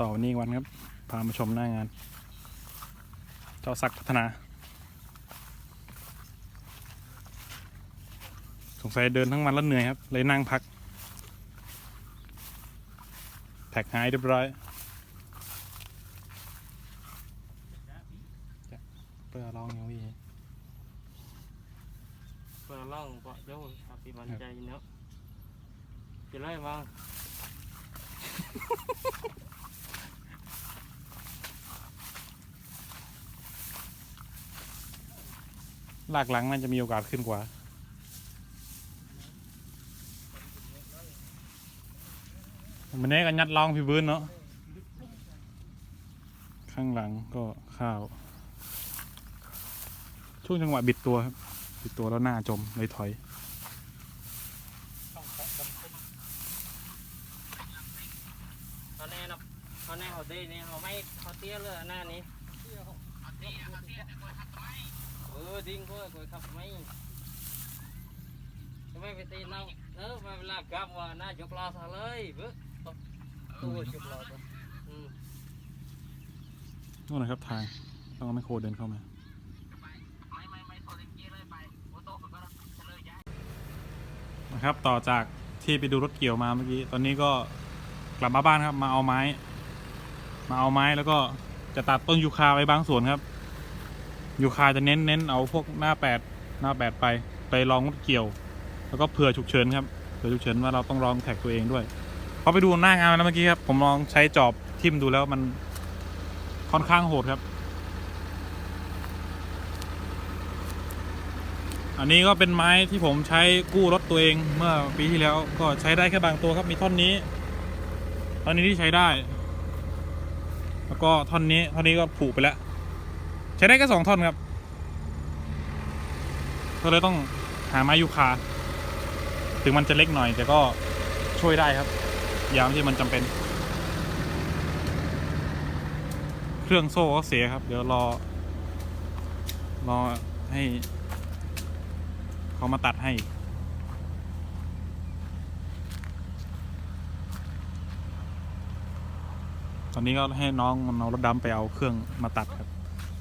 ต่อวันนี้อีกวันครับ พามาชมหน้างาน เจ้าศักดิ์พัฒนา สงสัยเดินทั้งวันแล้วเหนื่อยครับ เลยนั่งพักแท็กหายเรียบร้อยจะเปิดลองยังวีเปิดล่องเปาะโยนครับพี่มันใจเนาะจะไล่มา ลากหลังน่าจะมีโอกาสขึ้นกว่า มันนี้ก็ยัดลองพี่บื้นเนาะ ข้างหลังก็ข้าว ช่วงจังหวะบิดตัวครับ บิดตัวแล้วหน้าจมเลยถอย เขาแน่นะ เขาดีนี่เขาไม่เขาเตี้ยเลยหน้านี้เออดิ้งก็กยขับไม่จะไม่ไปตีน้องเออมาเวลากลับว่าหน้ายกล้อซะเลยเบ้อตัวยกล้อตัวอืมนู่นนะครับทางต้องเอาไมโครเดินเข้ามานะครับต่อจากที่ไปดูรถเกี่ยวมาเมื่อกี้ ตอนนี้ก็กลับมาบ้านครับ มาเอาไม้ มาเอาไม้แล้วก็จะตัดต้นยูคาไว้บางส่วนครับ ยูคาจะเน้นเน้นเอาพวกหน้าแปดหน้าแปดไปไปลองเกี่ยว แล้วก็เผื่อฉุกเฉินครับเผื่อฉุกเฉินว่าเราต้องลองแท็กตัวเองด้วยพอไปดูหน้างานแล้วเมื่อกี้ครับผมลองใช้จอบทิ่มดูแล้วมันค่อนข้างโหดครับ อันนี้ก็เป็นไม้ที่ผมใช้กู้รถตัวเองเมื่อปีที่แล้วก็ใช้ได้แค่บางตัวครับมีท่อนนี้ท่อนนี้ที่ใช้ได้ ก็ท่อนนี้ท่อนนี้ก็ผุไปแล้ว ใช้ได้แค่สองท่อนครับ ก็เลยต้องหาไม้ยูคา ถึงมันจะเล็กหน่อย แต่ก็ช่วยได้ครับ ยามที่มันจำเป็น เครื่องโซ่ก็เสียครับ เดี๋ยวรอ รอให้ เขามาตัดให้ ตอนนี้ก็ให้น้องมันเอารถดำไปเอาเครื่องมาตัดครับ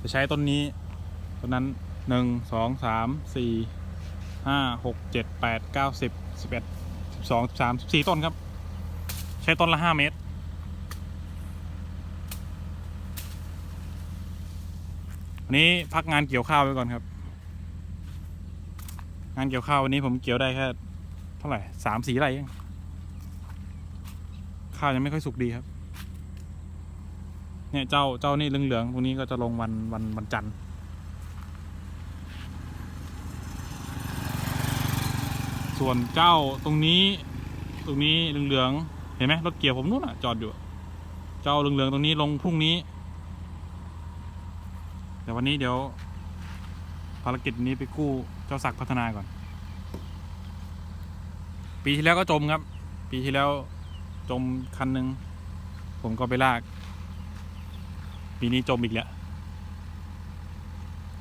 จะใช้ต้นนี้ต้นนั้นหนึ่งสองสามสี่ห้าหกเจ็ดแปดเก้าสิบสิบเอ็ดสิบสองสิบสามสิบสี่ต้นครับ ใช้ต้นละห้าเมตรวันนี้พักงานเกี่ยวข้าวไว้ก่อนครับ งานเกี่ยวข้าววันนี้ผมเกี่ยวได้แค่เท่าไหร่สามสี่ไร่ข้าวยังไม่ค่อยสุกดีครับ เนี่ยเจ้าเจ้านี่เหลืองๆตรงนี้ก็จะลงวันวันวันจันทร์ส่วนเจ้าตรงนี้ตรงนี้เหลืองๆเห็นไหมรถเกี่ยวผมนู่นอะจอดอยู่ เจ้าเหลืองๆตรงนี้ลงพรุ่งนี้ แต่วันนี้เดี๋ยว ภารกิจนี้ไปกู้เจ้าศักดิ์พัฒนาก่อน ปีที่แล้วก็จมครับ ปีที่แล้วจมคันหนึ่งผมก็ไปลาก ปีนี้จมอีกแล้ว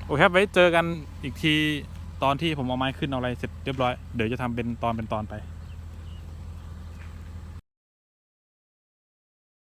โอเคครับไว้เจอกันอีกทีตอนที่ผมเอาไม้ขึ้นเอาอะไรเสร็จเรียบร้อย เดี๋ยวจะทำเป็นตอนเป็นตอนไป